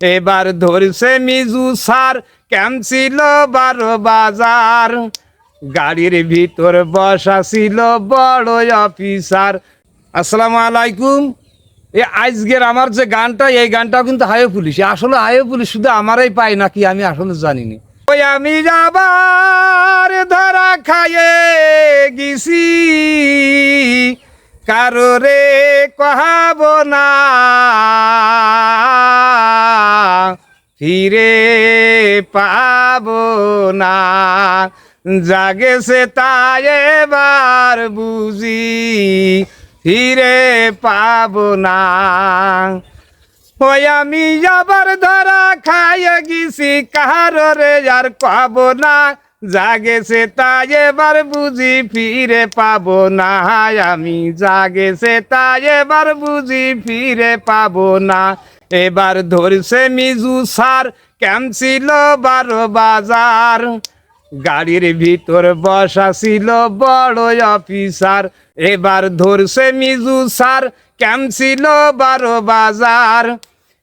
এবার ধরছে মিজু সার ক্যামছিল বারো বাজার? গাড়ির ভিতর বসা ছিল বড় অফিসার। আসসালামু আলাইকুম। এ আজকের আমার যে গানটা, এই গানটাও কিন্তু হাইও পুলিশ। আসলে হাইও পুলিশ শুধু আমারই পাই নাকি আমি আসলে জানি না ওই আমি যাবার ধরা খায়ে গেছি। কারোরে কহাব না। ফিরে পাব না। জাগেছে তাই এবার বুঝি ফিরে পাব না। ওই আমি আবার ধরা খাইয়ে গেছি কাহারে আর কব না। জাগেছে তাই এবার বুঝি, ফিরে পাব না। আমি জাগেছে তাই এবার বুঝি, ফিরে পাব না। এবার ধরছে মিজু সার ক্যামছিল বারো বাজার? গাড়ির ভিতর বসা ছিল বড় অফিসার। এবার ধরছে মিজু সার ক্যামছিল বারো বাজার?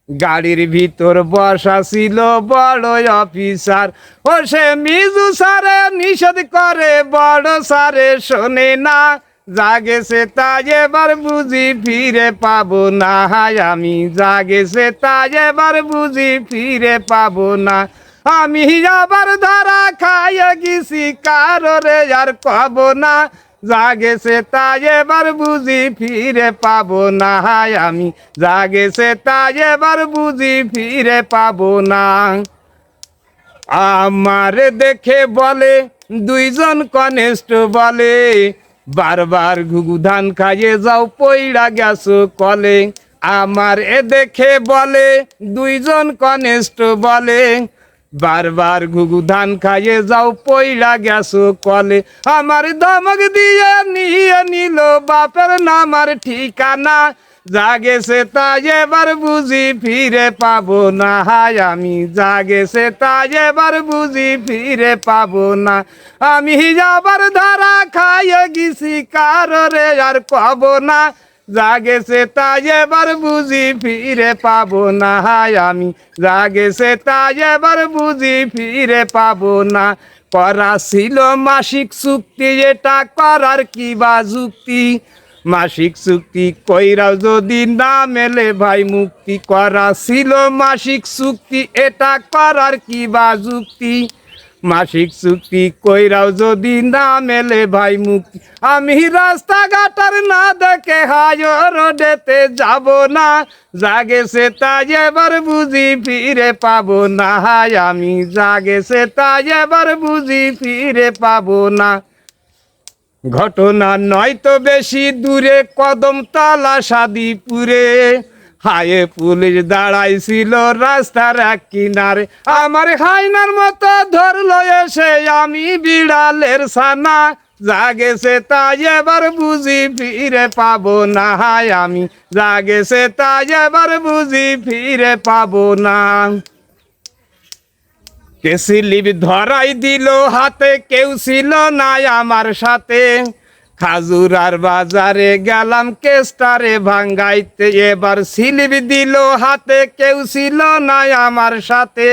গাড়ির ভিতর বসা ছিল বড় অফিসার। ও সে মিজু সারে নিষেধ করে, বড় সারে শোনে না। জাগেছে তাই এবার বুঝি ফিরে পাবো না। আমি জাগে সে তাই এবার বুঝি ফিরে পাবো না। আমি আবার ধরা খাইয়ে গেছি, কারোরে আর পাবো না। জাগে সে তাই এবার বুঝি ফিরে পাবো না। হায় আমি জাগে সে তাই এবার বুঝি ফিরে পাবো না। আমার দেখে বলে, দুইজন কনেস্ট বলে বারবার ঘুঘু ধান খাইয়ে যাও, পইড়া গেছো কলে। আমার এ দেখে বলে, দুইজন কনেস্ট বলে। বারবার ঘুঘু ধান খাইয়ে যাও, পইড়া গেছো কলে। আমার ধমক দিয়ে নিয়ে নিল বাপের নামার ঠিকানা। জাগেছে তাই এবার বুঝি ফিরে পাবো না। হায়, আমি জাগেছে তাই এবার বুঝি ফিরে পাবো না। আমি আবার ধরা খাইয়ে গেছি কাররে আর কব না। জাগেছে তাই এবার বুঝি ফিরে পাবো না। হায়, আমি জাগেছে তাই এবার বুঝি ফিরে পাবো না। করা ছিল মাসিক চুক্তি, এটা করার কি বা যুক্তি? মাসিক চুক্তি কইরাও যদি না মেলে ভাই, মুক্তি করা ছিল মাসিক চুক্তি, এটা করার কি বা যুক্তি? মাসিক চুক্তি কইরাও যদি না মেলে ভাই মুক্তি। আমি রাস্তাঘাটার না দেখে হায় রোডেতে যাব না। জাগেছে তাই এবার বুঝি ফিরে পাবো না। হায়, আমি জাগেছে তাই এবার বুঝি ফিরে পাবো না। ঘটনা নয় তো বেশি দূরে, কদম তালা সাদিপুরে। হায়ে পুলিশ দাঁড়াইছিল রাস্তার এক কিনারে। আমার হাইনার মতো ধরলো এসে আমি বিড়ালের সানা জাগেছে তাই এবার বুঝি ফিরে পাবো না। হায় আমি, জাগেছে তাই এবার বুঝি ফিরে পাবো না। কেসিলিপ ধরাই দিল হাতে, কেউ ছিল না আমার সাথে। খাজুরার বাজারে গেলাম কেস্টারে ভাঙ্গাইতে। এবার স্লিপ দিল হাতে, কেউ ছিল না আমার সাথে।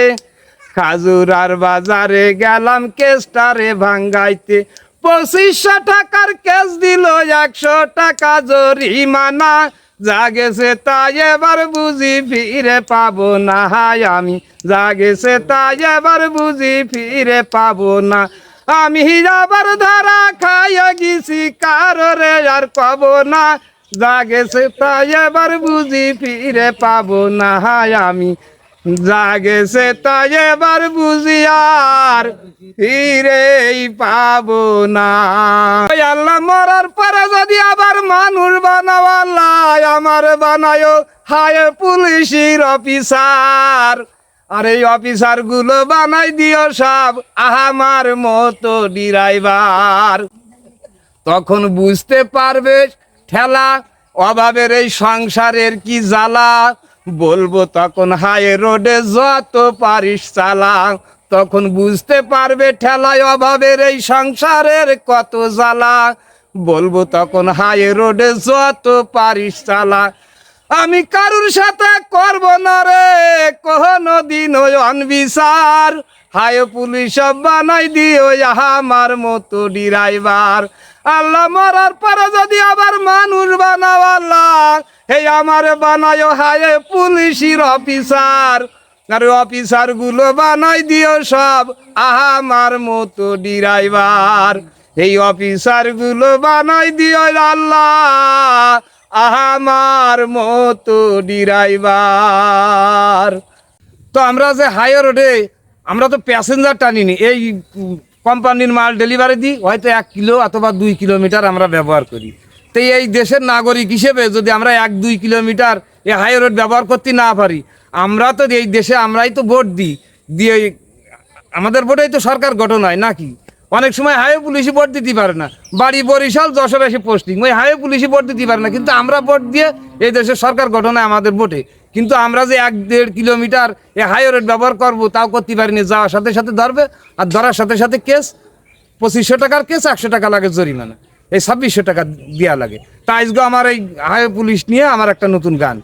খাজুরার বাজারে গেলাম কেস্টারে ভাঙ্গাইতে। পঁচিশশো টাকার কেস দিল, একশো টাকা জরিমানা। জাগেছে তাই এবার বুঝি ফিরে পাবো না। আমি জাগেছে তাই এবার বুঝি ফিরে পাবো না। আমি আবার ধরা খাইয়া গেছি, কাররে আর কব না। জাগেছে তাই এবার বুঝি ফিরে পাবো না। আমি জাগেছে তাই এবার বুঝি আর ফিরেই পাবো না। আল্লাহ মরার পরে যদি আবার মানুষ বানাও আমার বানায়, হায় পুলিশের অফিসার। আর এই অফিসারগুলো বানাই দিও সব আমার মতো ডিরাইভার। তখন বুঝতে পারবে, ঠেলা, অভাবের এই সংসারের কি জ্বালা? বলব তখন হাই রোডে যত পারিস চালা। তখন বুঝতে পারবে, ঠেলায় অভাবের এই সংসারের কত জ্বালা। বলব তখন হাই রোডে যত পারিস চালা। আমি কারুর সাথে করব না রে? কোহন লন বিচার হায় পুলিশ বানাই দিও আমার মতো ডিরাইভার। আল্লাহ মরার পরে যদি আবার মানুষ বানাও আল্লাহ, হে আমার বানায়, হায় পুলিশের অফিসার। আর অফিসারগুলো বানাই দিও সব আমার মতো ডিরাইভার। এই অফিসারগুলো বানাই দিও আল্লাহ। আমার মতো ডিরাইভার। তো আমরা যে হাই রোডে, আমরা তো প্যাসেঞ্জার টানিনি। এই কোম্পানির মাল ডেলিভারি দিই, হয়তো এক কিলো অথবা দুই কিলোমিটার আমরা ব্যবহার করি। তো এই দেশের নাগরিক হিসেবে যদি আমরা এক দুই কিলোমিটার এই হাই রোড ব্যবহার করতে না পারি, আমরা তো এই দেশে আমরাই তো ভোট দিই। দিয়ে আমাদের ভোটেই তো সরকার গঠন হয়, নাকি? অনেক সময় হাইওয়ে পুলিশই ভোট দিতে পারে না। বাড়ি, বরিশাল, যশোর এসে পোস্টিং ওই হাইওয়ে পুলিশই ভোট দিতে পারে না। কিন্তু আমরা ভোট দিয়ে এই দেশের সরকার গঠন হয় আমাদের ভোটে কিন্তু আমরা যে এক দেড় কিলোমিটার এ হাইওয়ে রোড ব্যবহার করব, তাও করতে পারিনি। যাওয়ার সাথে সাথে ধরবে, আর ধরার সাথে সাথে কেস পঁচিশশো টাকার কেস একশো টাকা লাগে জরিমানা। এই ছাব্বিশশো টাকা দেওয়া লাগে। তা আজকে আমার এই হাইওয়ে পুলিশ নিয়ে আমার একটা নতুন গান।